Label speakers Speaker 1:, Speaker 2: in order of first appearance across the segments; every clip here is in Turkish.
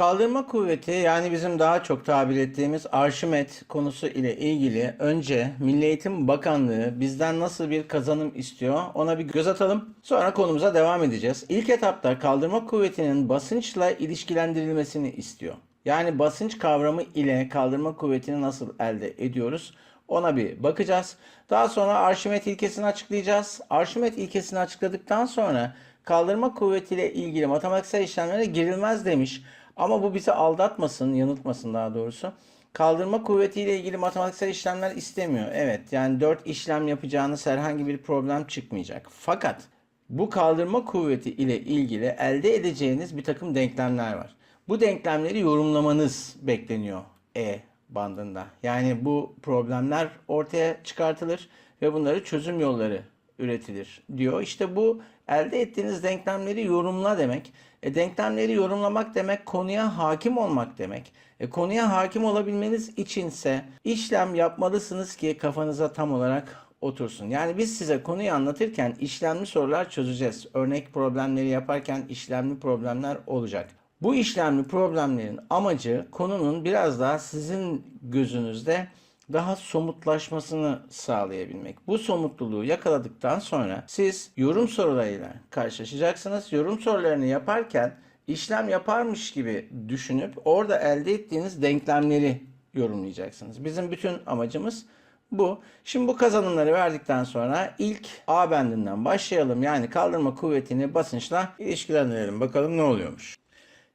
Speaker 1: Kaldırma kuvveti yani bizim daha çok tabir ettiğimiz Arşimet konusu ile ilgili önce Milli Eğitim Bakanlığı bizden nasıl bir kazanım istiyor ona bir göz atalım. Sonra konumuza devam edeceğiz. İlk etapta kaldırma kuvvetinin basınçla ilişkilendirilmesini istiyor. Yani basınç kavramı ile kaldırma kuvvetini nasıl elde ediyoruz? Ona bir bakacağız. Daha sonra Arşimet ilkesini açıklayacağız. Arşimet ilkesini açıkladıktan sonra kaldırma kuvvetiyle ilgili matematiksel işlemlere girilmez demiş. Ama bu bizi aldatmasın, yanıltmasın daha doğrusu. Kaldırma kuvvetiyle ilgili matematiksel işlemler istemiyor. Evet yani 4 işlem yapacağınız herhangi bir problem çıkmayacak. Fakat bu kaldırma kuvveti ile ilgili elde edeceğiniz bir takım denklemler var. Bu denklemleri yorumlamanız bekleniyor E bandında. Yani bu problemler ortaya çıkartılır ve bunları çözüm yolları üretilir diyor. İşte bu elde ettiğiniz denklemleri yorumla demek. E, denklemleri yorumlamak demek konuya hakim olmak demek. E, konuya hakim olabilmeniz içinse işlem yapmalısınız ki kafanıza tam olarak otursun. Yani biz size konuyu anlatırken işlemli sorular çözeceğiz. Örnek problemleri yaparken işlemli problemler olacak. Bu işlemli problemlerin amacı konunun biraz daha sizin gözünüzde daha somutlaşmasını sağlayabilmek. Bu somutluluğu yakaladıktan sonra siz yorum sorularıyla karşılaşacaksınız. Yorum sorularını yaparken işlem yaparmış gibi düşünüp orada elde ettiğiniz denklemleri yorumlayacaksınız. Bizim bütün amacımız bu. Şimdi bu kazanımları verdikten sonra ilk A bendinden başlayalım. Yani kaldırma kuvvetini basınçla ilişkilendirelim. Bakalım ne oluyormuş.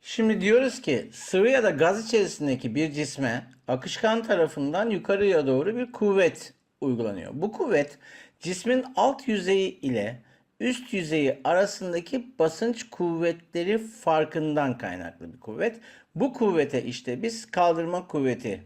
Speaker 1: Şimdi diyoruz ki sıvı ya da gaz içerisindeki bir cisme akışkan tarafından yukarıya doğru bir kuvvet uygulanıyor. Bu kuvvet cismin alt yüzeyi ile üst yüzeyi arasındaki basınç kuvvetleri farkından kaynaklı bir kuvvet. Bu kuvvete işte biz kaldırma kuvveti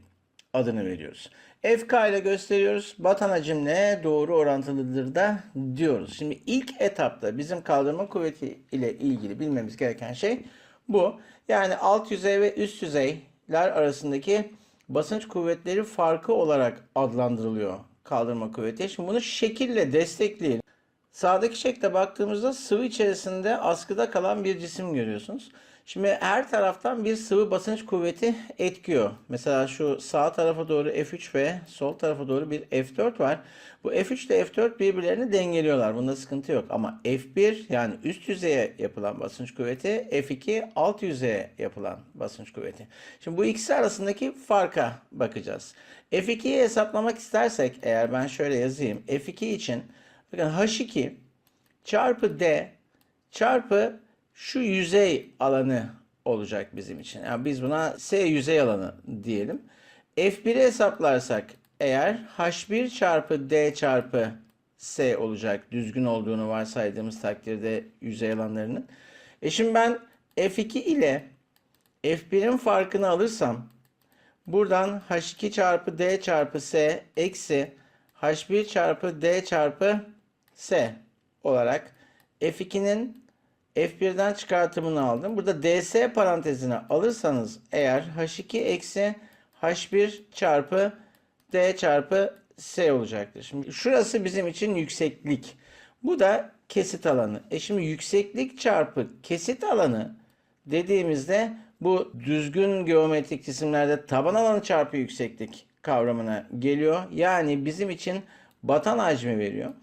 Speaker 1: adını veriyoruz. FK ile gösteriyoruz. Batan hacimle doğru orantılıdır da diyoruz. Şimdi ilk etapta bizim kaldırma kuvveti ile ilgili bilmemiz gereken şey bu. Yani alt yüzey ve üst yüzeyler arasındaki basınç kuvvetleri farkı olarak adlandırılıyor kaldırma kuvveti. Şimdi bunu şekille destekleyelim. Sağdaki şekle baktığımızda sıvı içerisinde askıda kalan bir cisim görüyorsunuz. Şimdi her taraftan bir sıvı basınç kuvveti etkiyor. Mesela şu sağ tarafa doğru F3 ve sol tarafa doğru bir F4 var. Bu F3 ile F4 birbirlerini dengeliyorlar. Bunda sıkıntı yok. Ama F1 yani üst yüzeye yapılan basınç kuvveti, F2 alt yüzeye yapılan basınç kuvveti. Şimdi bu ikisi arasındaki farka bakacağız. F2'yi hesaplamak istersek eğer ben şöyle yazayım. F2 için bakın H2 çarpı D çarpı şu yüzey alanı olacak bizim için. Yani biz buna S yüzey alanı diyelim. F1'i hesaplarsak eğer H1 çarpı D çarpı S olacak. Düzgün olduğunu varsaydığımız takdirde yüzey alanlarının. E şimdi ben F2 ile F1'in farkını alırsam buradan H2 çarpı D çarpı S eksi H1 çarpı D çarpı S olarak F2'nin F1'den çıkartımını aldım. Burada ds parantezine alırsanız eğer H2 eksi H1 çarpı D çarpı S olacaktır. Şimdi şurası bizim için yükseklik. Bu da kesit alanı. E şimdi yükseklik çarpı kesit alanı dediğimizde bu düzgün geometrik cisimlerde taban alanı çarpı yükseklik kavramına geliyor. Yani bizim için batan hacmi veriyor.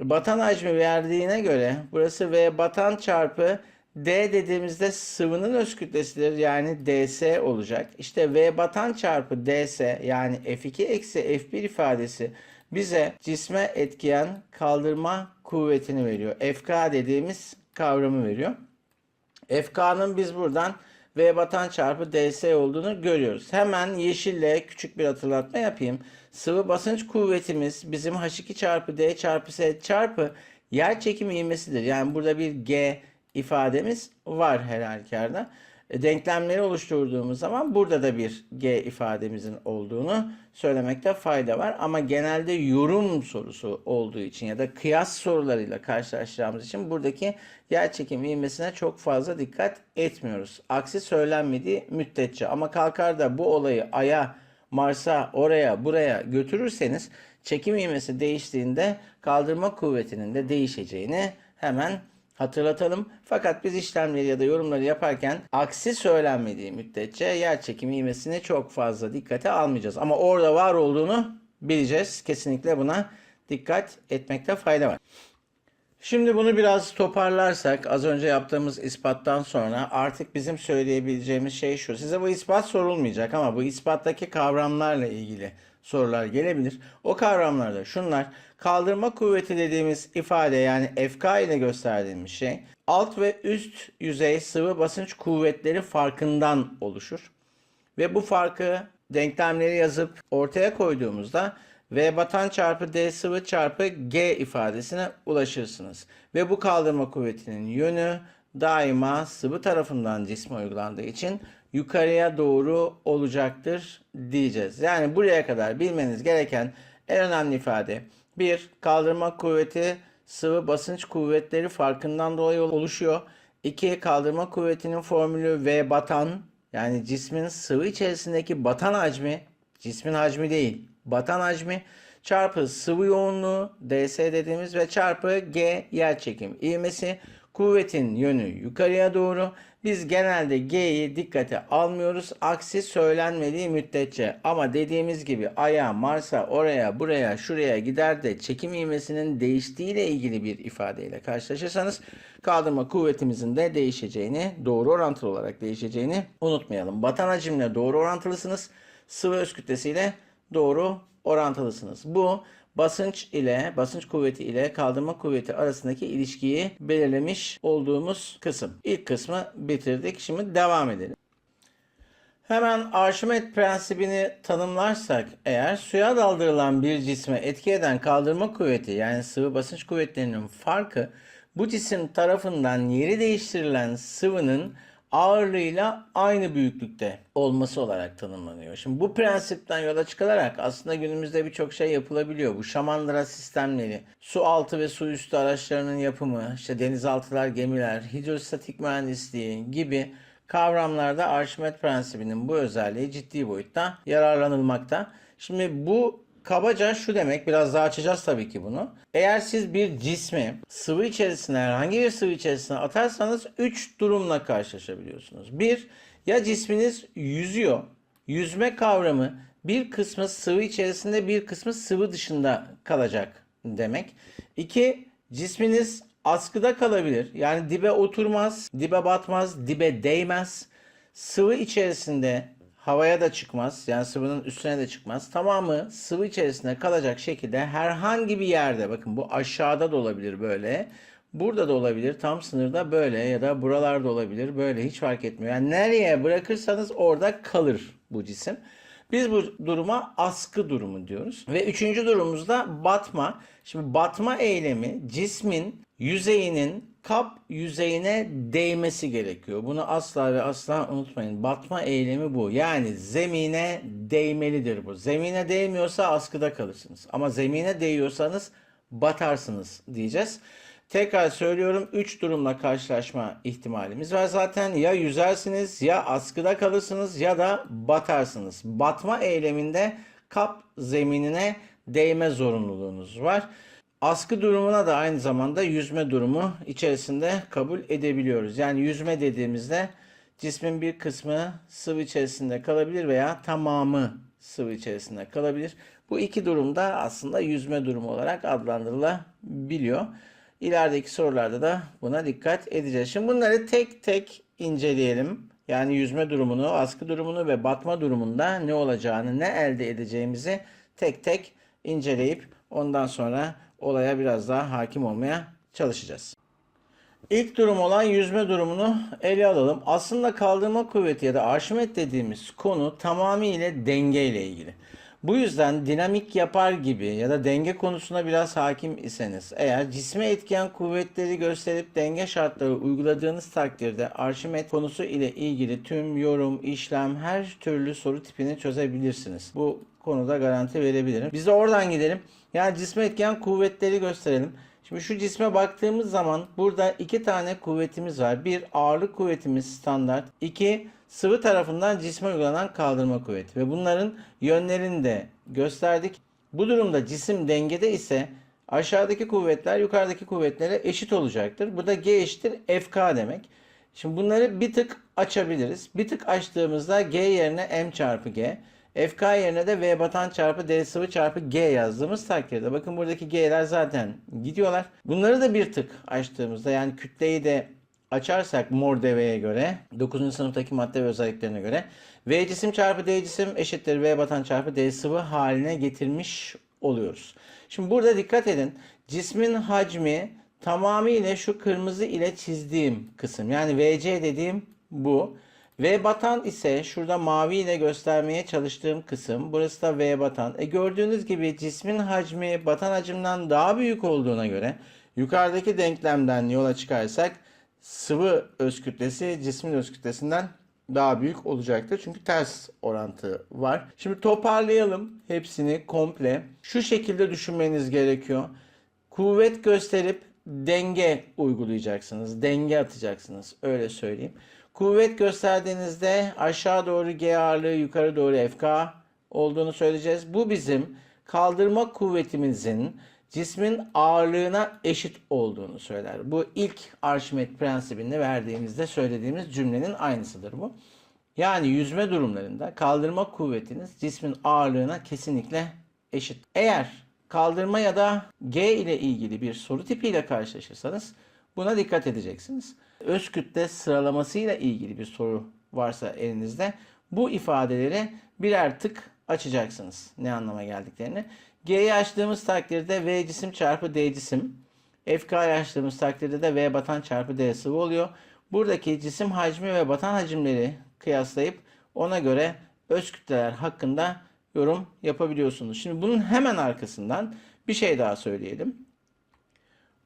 Speaker 1: Batan hacmi verdiğine göre burası V batan çarpı D dediğimizde sıvının öz kütlesidir. Yani ds olacak. İşte V batan çarpı ds yani F2 eksi F1 ifadesi bize cisme etkiyen kaldırma kuvvetini veriyor. FK dediğimiz kavramı veriyor. FK'nın biz buradan V batan çarpı ds olduğunu görüyoruz. Hemen yeşille küçük bir hatırlatma yapayım. Sıvı basınç kuvvetimiz bizim H2 çarpı D çarpı S çarpı yer çekimi ivmesidir. Yani burada bir G ifademiz var her halükarda. E, denklemleri oluşturduğumuz zaman burada da bir G ifademizin olduğunu söylemekte fayda var. Ama genelde yorum sorusu olduğu için ya da kıyas sorularıyla karşılaşacağımız için buradaki yer çekim ivmesine çok fazla dikkat etmiyoruz. Aksi söylenmediği müddetçe ama kalkar da bu olayı aya Mars'a oraya buraya götürürseniz çekim ivmesi değiştiğinde kaldırma kuvvetinin de değişeceğini hemen hatırlatalım. Fakat biz işlemleri ya da yorumları yaparken aksi söylenmediği müddetçe yer çekimi ivmesini çok fazla dikkate almayacağız. Ama orada var olduğunu bileceğiz. Kesinlikle buna dikkat etmekte fayda var. Şimdi bunu biraz toparlarsak az önce yaptığımız ispattan sonra artık bizim söyleyebileceğimiz şey şu. Size bu ispat sorulmayacak ama bu ispattaki kavramlarla ilgili sorular gelebilir. O kavramlarda şunlar kaldırma kuvveti dediğimiz ifade yani FK ile gösterdiğimiz şey alt ve üst yüzey sıvı basınç kuvvetleri farkından oluşur. Ve bu farkı denklemleri yazıp ortaya koyduğumuzda V batan çarpı D sıvı çarpı G ifadesine ulaşırsınız. Ve bu kaldırma kuvvetinin yönü daima sıvı tarafından cisme uygulandığı için yukarıya doğru olacaktır diyeceğiz. Yani buraya kadar bilmeniz gereken en önemli ifade bir Kaldırma kuvveti sıvı basınç kuvvetleri farkından dolayı oluşuyor. 2. Kaldırma kuvvetinin formülü V batan yani cismin sıvı içerisindeki batan hacmi cismin hacmi değil batan hacmi çarpı sıvı yoğunluğu ds dediğimiz ve çarpı g yer çekim ivmesi kuvvetin yönü yukarıya doğru. Biz genelde G'yi dikkate almıyoruz. Aksi söylenmediği müddetçe. Ama dediğimiz gibi Ay'a, Mars'a, oraya, buraya, şuraya gider de çekim ivmesinin değiştiğiyle ilgili bir ifadeyle karşılaşırsanız kaldırma kuvvetimizin de değişeceğini, doğru orantılı olarak değişeceğini unutmayalım. Batan hacimle doğru orantılısınız. Sıvı öz kütlesiyle doğru orantılısınız. Bu basınç ile basınç kuvveti ile kaldırma kuvveti arasındaki ilişkiyi belirlemiş olduğumuz kısım. İlk kısmı bitirdik. Şimdi devam edelim. Hemen Arşimet prensibini tanımlarsak eğer suya daldırılan bir cisme etki eden kaldırma kuvveti yani sıvı basınç kuvvetlerinin farkı bu cisim tarafından yeri değiştirilen sıvının ağırlığıyla aynı büyüklükte olması olarak tanımlanıyor. Şimdi bu prensipten yola çıkılarak aslında günümüzde birçok şey yapılabiliyor. Bu şamandıra sistemleri, su altı ve su üstü araçlarının yapımı, işte denizaltılar, gemiler, hidrostatik mühendisliği gibi kavramlarda Arşimet prensibinin bu özelliği ciddi boyutta yararlanılmakta. Şimdi bu Kabaca şu demek, biraz daha açacağız tabii ki bunu. Eğer siz bir cismi sıvı içerisine, herhangi bir sıvı içerisine atarsanız 3 durumla karşılaşabiliyorsunuz. Bir, ya cisminiz yüzüyor. Yüzme kavramı bir kısmı sıvı içerisinde, bir kısmı sıvı dışında kalacak demek. İki, cisminiz askıda kalabilir. Yani dibe oturmaz, dibe batmaz, dibe değmez. Sıvı içerisinde havaya da çıkmaz. Yani sıvının üstüne de çıkmaz. Tamamı sıvı içerisinde kalacak şekilde herhangi bir yerde bakın bu aşağıda da olabilir böyle. Burada da olabilir. Tam sınırda böyle ya da buralarda olabilir. Böyle hiç fark etmiyor. Yani nereye bırakırsanız orada kalır bu cisim. Biz bu duruma askı durumu diyoruz. Ve üçüncü durumumuzda batma. Şimdi batma eylemi cismin yüzeyinin kap yüzeyine değmesi gerekiyor. Bunu asla ve asla unutmayın. Batma eylemi bu. Yani zemine değmelidir bu. Zemine değmiyorsa askıda kalırsınız. Ama zemine değiyorsanız batarsınız diyeceğiz. Tekrar söylüyorum 3 durumla karşılaşma ihtimalimiz var zaten. Ya yüzersiniz ya askıda kalırsınız ya da batarsınız. Batma eyleminde kap zeminine değme zorunluluğunuz var. Askı durumuna da aynı zamanda yüzme durumu içerisinde kabul edebiliyoruz. Yani yüzme dediğimizde cismin bir kısmı sıvı içerisinde kalabilir veya tamamı sıvı içerisinde kalabilir. Bu iki durumda aslında yüzme durumu olarak adlandırılabiliyor. İlerideki sorularda da buna dikkat edeceğiz. Şimdi bunları tek tek inceleyelim. Yani yüzme durumunu, askı durumunu ve batma durumunda ne olacağını, ne elde edeceğimizi tek tek inceleyip ondan sonra olaya biraz daha hakim olmaya çalışacağız. İlk durum olan yüzme durumunu ele alalım. Aslında kaldırma kuvveti ya da Arşimet dediğimiz konu tamamıyla denge ile ilgili. Bu yüzden dinamik yapar gibi ya da denge konusuna biraz hakim iseniz eğer cisme etkiyen kuvvetleri gösterip denge şartları uyguladığınız takdirde Arşimet konusu ile ilgili tüm yorum, işlem, her türlü soru tipini çözebilirsiniz. Bu konuda garanti verebilirim. Biz de oradan gidelim. Yani cisme etkiyen kuvvetleri gösterelim. Şimdi şu cisme baktığımız zaman burada iki tane kuvvetimiz var. Bir ağırlık kuvvetimiz standart. İki sıvı tarafından cisme uygulanan kaldırma kuvveti. Ve bunların yönlerini de gösterdik. Bu durumda cisim dengede ise Aşağıdaki kuvvetler yukarıdaki kuvvetlere eşit olacaktır. Bu da G eşittir FK demek. Şimdi bunları bir tık açabiliriz. Bir tık açtığımızda G yerine M çarpı G. FK yerine de V batan çarpı D sıvı çarpı G yazdığımız takdirde. Bakın buradaki G'ler zaten gidiyorlar. Bunları da bir tık açtığımızda yani kütleyi de açarsak mor deveye göre 9. sınıftaki madde ve özelliklerine göre V cisim çarpı D cisim eşittir V batan çarpı D sıvı haline getirmiş oluyoruz. Şimdi burada dikkat edin. Cismin hacmi tamamıyla şu kırmızı ile çizdiğim kısım. Yani VC dediğim bu. V batan ise şurada mavi ile göstermeye çalıştığım kısım. Burası da V batan. E gördüğünüz gibi cismin hacmi batan hacimden daha büyük olduğuna göre yukarıdaki denklemden yola çıkarsak sıvı öz kütlesi cismin öz kütlesinden daha büyük olacaktır. Çünkü ters orantı var. Şimdi toparlayalım hepsini komple. Şu şekilde düşünmeniz gerekiyor. Kuvvet gösterip denge uygulayacaksınız. Denge atacaksınız. Öyle söyleyeyim. Kuvvet gösterdiğinizde aşağı doğru G ağırlığı yukarı doğru FK olduğunu söyleyeceğiz. Bu bizim kaldırma kuvvetimizin cismin ağırlığına eşit olduğunu söyler. Bu ilk Arşimet prensibinde verdiğimizde söylediğimiz cümlenin aynısıdır bu. Yani yüzme durumlarında kaldırma kuvvetiniz cismin ağırlığına kesinlikle eşit. Eğer kaldırma ya da G ile ilgili bir soru tipiyle karşılaşırsanız buna dikkat edeceksiniz. Öz kütle sıralamasıyla ilgili bir soru varsa elinizde bu ifadeleri birer tık açacaksınız. Ne anlama geldiklerini. G'yi açtığımız takdirde V cisim çarpı D cisim. FK'yı açtığımız takdirde de V batan çarpı D sıvı oluyor. Buradaki cisim hacmi ve batan hacimleri kıyaslayıp ona göre öz kütleler hakkında yorum yapabiliyorsunuz. Şimdi bunun hemen arkasından bir şey daha söyleyelim.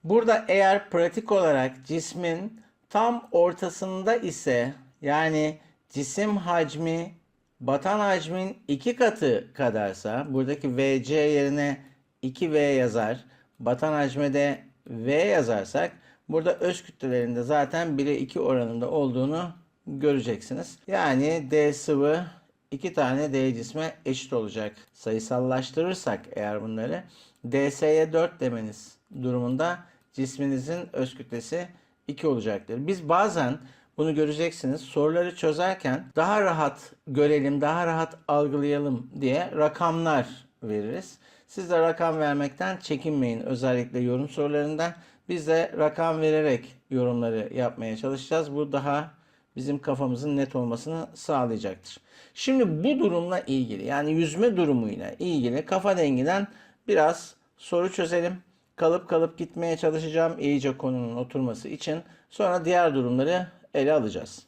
Speaker 1: Burada eğer pratik olarak cismin tam ortasında ise yani cisim hacmi batan hacmin iki katı kadarsa buradaki VC yerine 2V yazar. Batan hacme de V yazarsak burada öz kütlelerinde zaten 1'e 2 oranında olduğunu göreceksiniz. Yani D sıvı iki tane D cisme eşit olacak. Sayısallaştırırsak eğer bunları DS'ye 4 demeniz durumunda cisminizin öz kütlesi 2 olacaktır. Biz bazen bunu göreceksiniz. Soruları çözerken daha rahat görelim, daha rahat algılayalım diye rakamlar veririz. Siz de rakam vermekten çekinmeyin özellikle yorum sorularında. Biz de rakam vererek yorumları yapmaya çalışacağız. Bu daha bizim kafamızın net olmasını sağlayacaktır. Şimdi bu durumla ilgili yani yüzme durumuyla ilgili kafa dengiden biraz soru çözelim. Kalıp kalıp gitmeye çalışacağım iyice konunun oturması için. Sonra diğer durumları ele alacağız.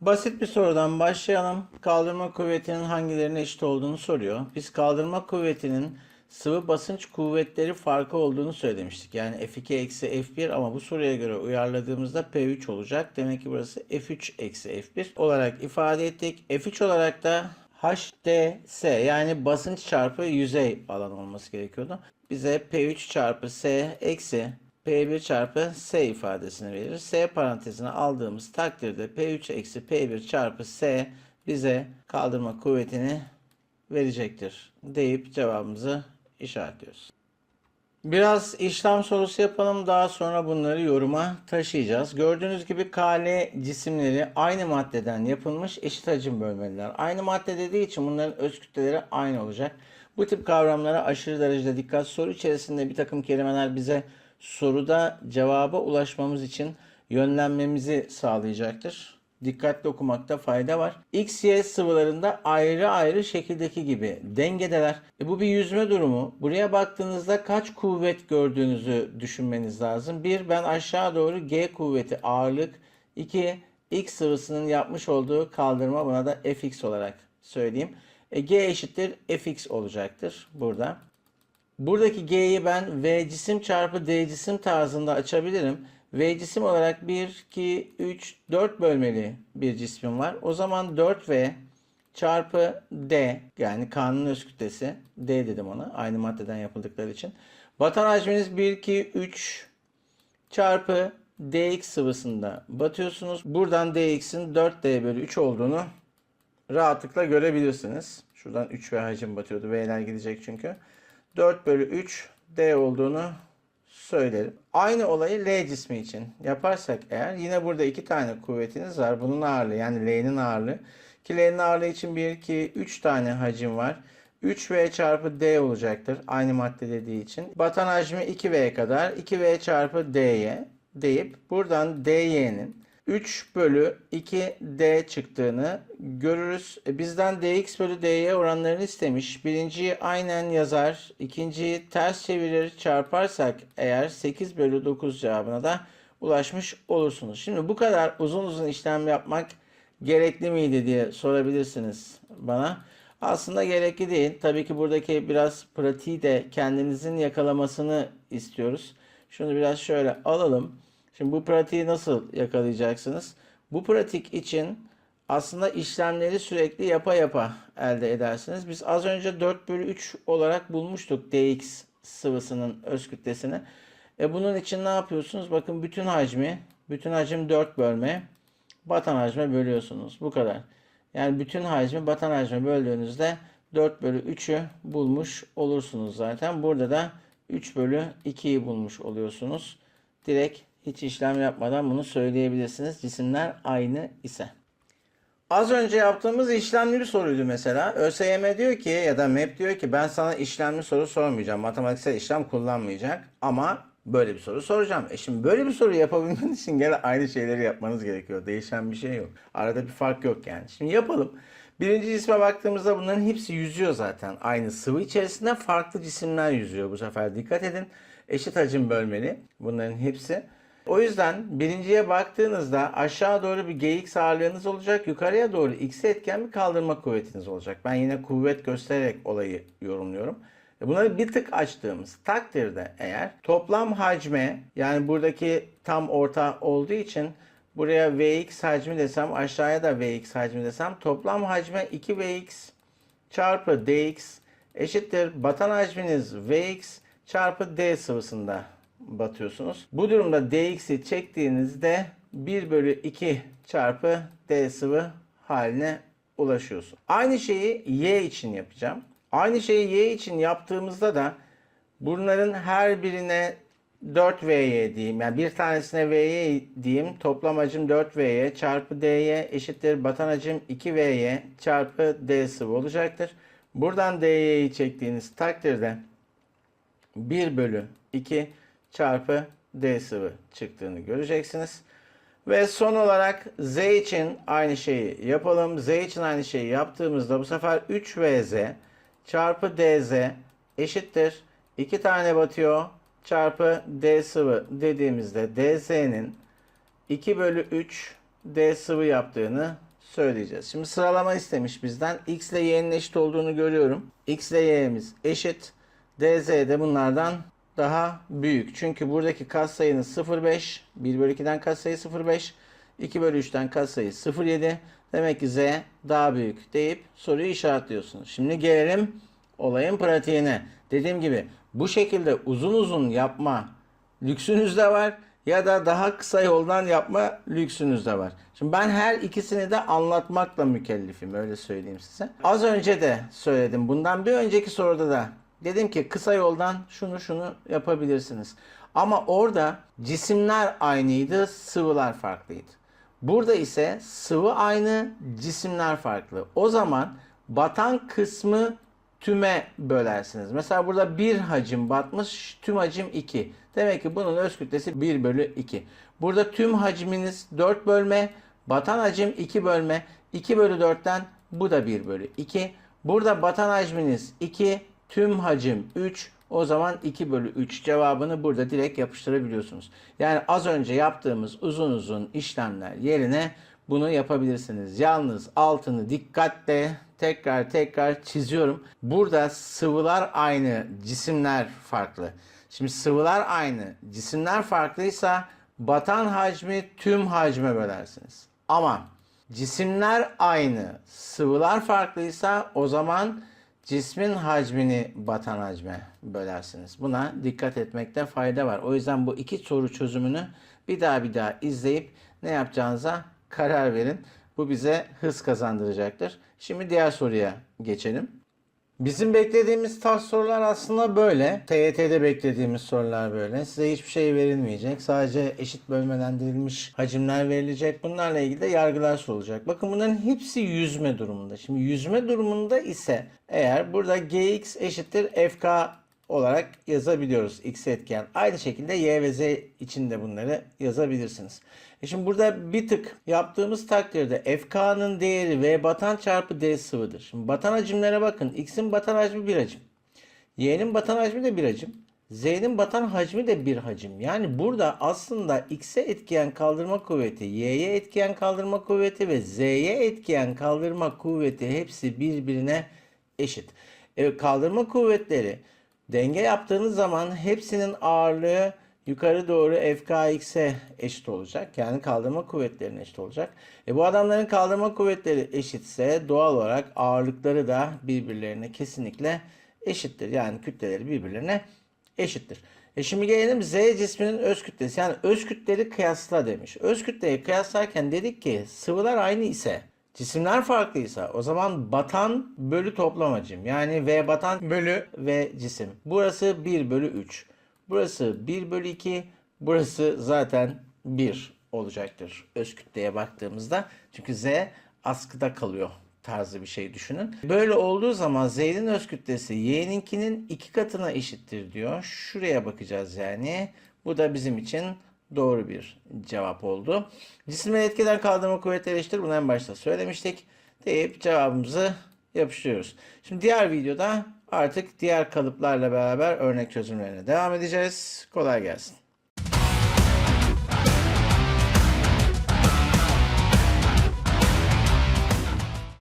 Speaker 1: Basit bir sorudan başlayalım. Kaldırma kuvvetinin hangilerine eşit olduğunu soruyor. Biz kaldırma kuvvetinin sıvı basınç kuvvetleri farkı olduğunu söylemiştik. Yani F2 eksi F1 ama bu soruya göre uyarladığımızda P3 olacak. Demek ki burası F3 eksi F1 olarak ifade ettik. F3 olarak da HDS yani basınç çarpı yüzey alan olması gerekiyordu. Bize P3 çarpı S eksi P1 çarpı S ifadesini verir. S parantezine aldığımız takdirde P3 eksi P1 çarpı S bize kaldırma kuvvetini verecektir deyip cevabımızı işaretliyoruz. Biraz işlem sorusu yapalım. Daha sonra bunları yoruma taşıyacağız. Gördüğünüz gibi KL cisimleri aynı maddeden yapılmış eşit hacim bölmeliler. Aynı madde dediği için bunların öz kütleleri aynı olacak. Bu tip kavramlara aşırı derecede dikkat. Soru içerisinde bir takım kelimeler bize soruda cevaba ulaşmamız için yönlenmemizi sağlayacaktır. Dikkatli okumakta fayda var. X, Y sıvılarında ayrı ayrı şekildeki gibi dengedeler. E bu bir yüzme durumu. Buraya baktığınızda kaç kuvvet gördüğünüzü düşünmeniz lazım. Bir, ben aşağı doğru G kuvveti ağırlık. İki, X sıvısının yapmış olduğu kaldırma buna da Fx olarak söyleyeyim. E, G eşittir Fx olacaktır burada. Buradaki G'yi ben V cisim çarpı D cisim tarzında açabilirim. V cisim olarak 1, 2, 3, 4 bölmeli bir cismim var. O zaman 4V çarpı D yani K'nın öz kütlesi D dedim ona aynı maddeden yapıldıkları için. Batan hacminiz 1, 2, 3 çarpı dx sıvısında batıyorsunuz. Buradan dx'in 4d bölü 3 olduğunu rahatlıkla görebilirsiniz. Şuradan 3v hacim batıyordu. V'ler gidecek çünkü. 4 bölü 3 D olduğunu söylerim. Aynı olayı L cismi için yaparsak eğer yine burada iki tane kuvvetiniz var. Bunun ağırlığı yani L'nin ağırlığı. Ki L'nin ağırlığı için 1, 2, 3 tane hacim var. 3V çarpı D olacaktır. Aynı madde dediği için. Batan hacmi 2V kadar. 2V çarpı D'ye deyip buradan DY'nin 3 bölü 2D çıktığını görürüz. E, Bizden dx bölü dy oranlarını istemiş. Birinciyi aynen yazar. ikinciyi ters çevirir çarparsak eğer 8 bölü 9 cevabına da ulaşmış olursunuz. Şimdi bu kadar uzun uzun işlem yapmak gerekli miydi diye sorabilirsiniz bana. Aslında gerekli değil. Tabii ki buradaki biraz pratiği de kendinizin yakalamasını istiyoruz. Şunu biraz şöyle alalım. Şimdi bu pratiği nasıl yakalayacaksınız? Bu pratik için aslında işlemleri sürekli yapa yapa elde edersiniz. Biz az önce 4 bölü 3 olarak bulmuştuk dx sıvısının öz kütlesini. E bunun için ne yapıyorsunuz? Bakın bütün hacmi, bütün hacim 4 bölme, batan hacme bölüyorsunuz. Bu kadar. Yani bütün hacmi batan hacme böldüğünüzde 4 bölü 3'ü bulmuş olursunuz zaten. Burada da 3 bölü 2'yi bulmuş oluyorsunuz. Direkt hiç işlem yapmadan bunu söyleyebilirsiniz. Cisimler aynı ise. Az önce yaptığımız işlemli bir soruydu mesela. ÖSYM diyor ki ya da MEP diyor ki ben sana işlemli soru sormayacağım. Matematiksel işlem kullanmayacak. Ama böyle bir soru soracağım. E şimdi böyle bir soru yapabilmen için gene aynı şeyleri yapmanız gerekiyor. Değişen bir şey yok. Arada bir fark yok yani. Şimdi yapalım. Birinci cisme baktığımızda bunların hepsi yüzüyor zaten. Aynı sıvı içerisinde farklı cisimler yüzüyor. Bu sefer dikkat edin. Eşit hacim bölmeli. Bunların hepsi. O yüzden birinciye baktığınızda aşağı doğru bir gx ağırlığınız olacak. Yukarıya doğru x'e etken bir kaldırma kuvvetiniz olacak. Ben yine kuvvet göstererek olayı yorumluyorum. E Bunları bir tık açtığımız takdirde eğer toplam hacme yani buradaki tam orta olduğu için buraya Vx hacmi desem aşağıya da Vx hacmi desem toplam hacme 2Vx çarpı dx eşittir batan hacminiz Vx çarpı d sıvısında batıyorsunuz. Bu durumda dx'i çektiğinizde 1 bölü 2 çarpı d sıvı haline ulaşıyorsun. Aynı şeyi y için yapacağım. Aynı şeyi y için yaptığımızda da bunların her birine 4Vy diyeyim. Yani bir tanesine Vy diyeyim. Toplam hacim 4Vy çarpı Dy eşittir. Batan hacim 2Vy çarpı D sıvı olacaktır. Buradan Dy'yi çektiğiniz takdirde 1 bölü 2 çarpı D sıvı çıktığını göreceksiniz. Ve son olarak Z için aynı şeyi yapalım. Z için aynı şeyi yaptığımızda bu sefer 3VZ çarpı DZ eşittir. 2 tane batıyor çarpı D sıvı dediğimizde DZ'nin 2 bölü 3 D sıvı yaptığını söyleyeceğiz. Şimdi sıralama istemiş bizden. X ile Y'nin eşit olduğunu görüyorum. X ile Y'miz eşit. DZ de bunlardan daha büyük. Çünkü buradaki katsayınız 0,5. 1 bölü 2'den katsayı 0,5. 2 bölü 3'ten katsayı 0,7. Demek ki Z daha büyük deyip soruyu işaretliyorsunuz. Şimdi gelelim olayın pratiğine. Dediğim gibi bu şekilde uzun uzun yapma lüksünüz de var ya da daha kısa yoldan yapma lüksünüz de var. Şimdi ben her ikisini de anlatmakla mükellefim öyle söyleyeyim size. Az önce de söyledim. Bundan bir önceki soruda da dedim ki kısa yoldan şunu şunu yapabilirsiniz. Ama orada cisimler aynıydı, sıvılar farklıydı. Burada ise sıvı aynı, cisimler farklı. O zaman batan kısmı tüme bölersiniz. Mesela burada bir hacim batmış, tüm hacim 2. Demek ki bunun öz kütlesi 1 bölü 2. Burada tüm hacminiz 4 bölme, batan hacim 2 bölme. 2 bölü 4'ten bu da 1 bölü 2. Burada batan hacminiz 2, tüm hacim 3. O zaman 2 bölü 3 cevabını burada direkt yapıştırabiliyorsunuz. Yani az önce yaptığımız uzun uzun işlemler yerine bunu yapabilirsiniz. Yalnız altını dikkatle tekrar tekrar çiziyorum. Burada sıvılar aynı, cisimler farklı. Şimdi sıvılar aynı, cisimler farklıysa batan hacmi tüm hacme bölersiniz. Ama cisimler aynı, sıvılar farklıysa o zaman cismin hacmini batan hacme bölersiniz. Buna dikkat etmekte fayda var. O yüzden bu iki soru çözümünü bir daha bir daha izleyip ne yapacağınıza karar verin. Bu bize hız kazandıracaktır. Şimdi diğer soruya geçelim. Bizim beklediğimiz tarz sorular aslında böyle. TYT'de beklediğimiz sorular böyle. Size hiçbir şey verilmeyecek. Sadece eşit bölmelendirilmiş hacimler verilecek. Bunlarla ilgili de yargılar sorulacak. Bakın bunların hepsi yüzme durumunda. Şimdi yüzme durumunda ise eğer burada gx eşittir fk olarak yazabiliyoruz x etken. Aynı şekilde y ve z için de bunları yazabilirsiniz. E şimdi burada bir tık yaptığımız takdirde fk'nın değeri v batan çarpı d sıvıdır. Şimdi batan hacimlere bakın. x'in batan hacmi bir hacim. y'nin batan hacmi de bir hacim. Z'nin batan hacmi de bir hacim. Yani burada aslında x'e etkiyen kaldırma kuvveti, y'ye etkiyen kaldırma kuvveti ve z'ye etkiyen kaldırma kuvveti hepsi birbirine eşit. E, kaldırma kuvvetleri denge yaptığınız zaman hepsinin ağırlığı yukarı doğru fkx'e eşit olacak. Yani kaldırma kuvvetlerine eşit olacak. E bu adamların kaldırma kuvvetleri eşitse doğal olarak ağırlıkları da birbirlerine kesinlikle eşittir. Yani kütleleri birbirlerine eşittir. E şimdi gelelim Z cisminin öz kütlesi. Yani öz kütleri kıyasla demiş. Öz kütleyi kıyaslarken dedik ki sıvılar aynı ise cisimler farklıysa o zaman batan bölü toplam hacim. Yani V batan bölü V cisim. Burası 1 bölü 3. Burası 1 bölü 2. Burası zaten 1 olacaktır öz kütleye baktığımızda. Çünkü Z askıda kalıyor tarzı bir şey düşünün. Böyle olduğu zaman Z'nin öz kütlesi Y'ninkinin iki katına eşittir diyor. Şuraya bakacağız yani. Bu da bizim için doğru bir cevap oldu. Cisimden etkiler kaldırma kuvvetleri eşittir. Bunu en başta söylemiştik. Deyip cevabımızı yapıştırıyoruz. Şimdi diğer videoda artık diğer kalıplarla beraber örnek çözümlerine devam edeceğiz. Kolay gelsin.